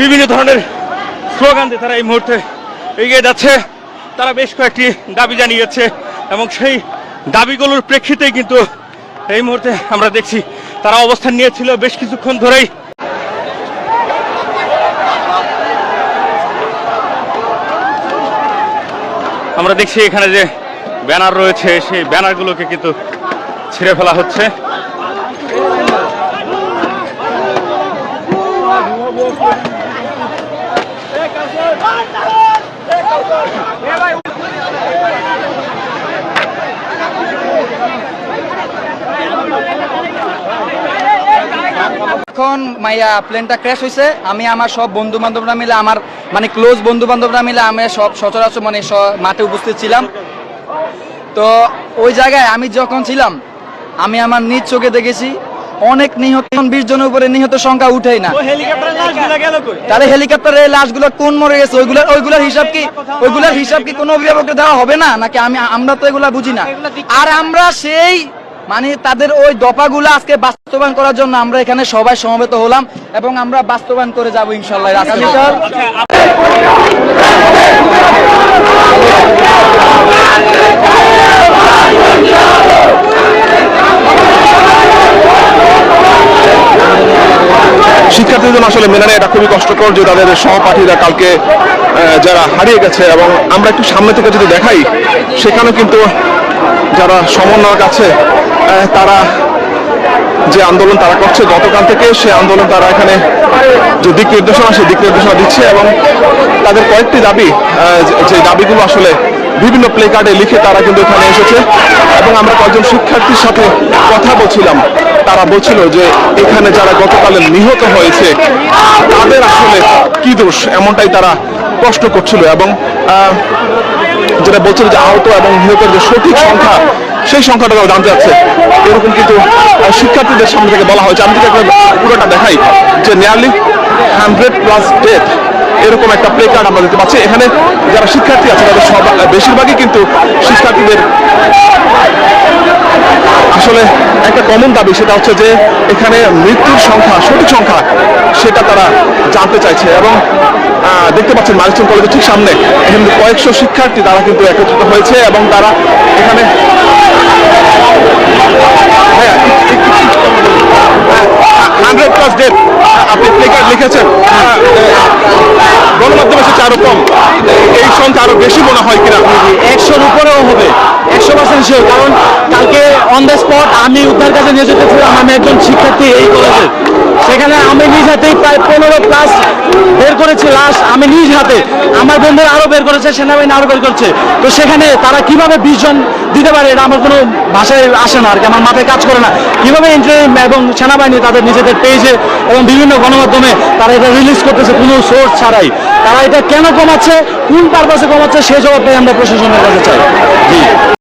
বিভিন্ন ধরনের স্লোগান দিয়ে তারা এই মুহূর্তে এগিয়ে যাচ্ছে। তারা বেশ কয়েকটি দাবি জানিয়েছে এবং সেই দাবিগুলোর প্রেক্ষিতেই কিন্তু এই মুহূর্তে আমরা দেখছি তারা অবস্থান নিয়েছিল বেশ কিছুক্ষণ ধরেই। আমরা দেখছি এখানে যে ব্যানার রয়েছে, সেই ব্যানারগুলোকে কিন্তু ছিঁড়ে ফেলা হচ্ছে। এখন মাইয়া প্লেনটা ক্র্যাশ হয়েছে আমি আমার সব বন্ধু বান্ধবরা মিলে আমার মানে ক্লোজ বন্ধু বান্ধবরা মিলে আমি সব সচরাচর মানে মাঠে উপস্থিত ছিলাম। তো ওই জায়গায় আমি যখন ছিলাম আমি আমার নিজ চোখে দেখেছি অনেক নিহত বিশ জনের উপরে নিহত সংখ্যা উঠেই না। তাহলে হেলিকপ্টারের লাশগুলো কোন মরে গেছে? ওইগুলোর ওইগুলোর হিসাব কি ওইগুলোর হিসাব কি কোনো অভিভাবককে দেওয়া হবে না? নাকি আমি আমরা তো এগুলা বুঝি না। আর আমরা সেই মানে তাদের ওই দফাগুলো আজকে বাস্তবায়ন করার জন্য আমরা এখানে সবাই সমবেত হলাম এবং আমরা বাস্তবায়ন করে যাব ইনশাল্লাহ আগামীকাল শিক্ষার্থীদের জন্য আসলে মেনে নেয় এটা খুবই কষ্টকর যে তাদের সহপাঠীরা কালকে যারা হারিয়ে গেছে এবং আমরা একটু সামনে থেকে যদি দেখাই সেখানে কিন্তু যারা সমন্বয়ক আছে তারা যে আন্দোলন তারা করছে, গতকাল থেকে সে আন্দোলন তারা এখানে যে দিক নির্দেশনা, সেই দিক নির্দেশনা দিচ্ছে এবং তাদের কয়েকটি দাবি যে- দাবিগুলো আসলে বিভিন্ন প্লে কার্ডে লিখে তারা কিন্তু এখানে এসেছে এবং আমরা কয়েকজন শিক্ষার্থীর সাথে কথা বলছিলাম। তারা বলছিল যে এখানে যারা গতকালে নিহত হয়েছে, তাদের আসলে কি দোষ? এমনটাই তারা প্রশ্ন করছিল এবং যেটা বলছিল যে আহত এবং নিহতের যে সঠিক সংখ্যা সেই সংখ্যাটা জানতে যাচ্ছে এরকম কিন্তু শিক্ষার্থীদের সামনে থেকে বলা হয়েছে। আমি যদি পুরোটা দেখাই, যে নিয়ারলি হান্ড্রেড প্লাস ডেথ এরকম একটা প্লে কার্ড আমরা দেখতে পাচ্ছি। এখানে যারা শিক্ষার্থী আছে, তাদের সব বেশিরভাগই কিন্তু শিক্ষার্থীদের আসলে একটা কমন দাবি, সেটা হচ্ছে যে এখানে মৃত্যুর সংখ্যা, সঠিক সংখ্যা, সেটা তারা জানতে চাইছে। এবং দেখতে পাচ্ছেন মালিস্টন কলেজের ঠিক সামনে, এখানে কয়েকশো শিক্ষার্থী তারা কিন্তু একত্রিত হয়েছে এবং তারা এখানে লিখেছেন। গণমাধ্যমে এসেছে আরও কম। এই সংখ্যা আরও বেশি মনে হয় কিনা? একশোর উপরেও হবে। একশো পার্সেন্ট কারণ কালকে অন দ্য স্পট আমি উদ্ধার কাজে যেতে ছিলাম। আমি একজন শিক্ষার্থী, এই নিজ হাতেই প্রায় পনেরো প্লাস বের করেছি লাশ আমি নিজ হাতে। আমার বন্ধুরা আরও বের করেছে, সেনাবাহিনী আরও বের করছে। তো সেখানে তারা কীভাবে বিশ জন দিতে পারে এটা আমার কোনো ভাষায় আসে না আর কি, আমার মাথায় কাজ করে না। কীভাবে ইন্টারিম এবং সেনাবাহিনী তাদের নিজেদের পেজে এবং বিভিন্ন গণমাধ্যমে তারা এটা রিলিজ করতেছে কোনো সোর্স ছাড়াই? তারা এটা কেন কমাচ্ছে? কোন পারপাসে কমাচ্ছে? সে জবাবটাই আমরা প্রশাসনের কাছে চাই। জি।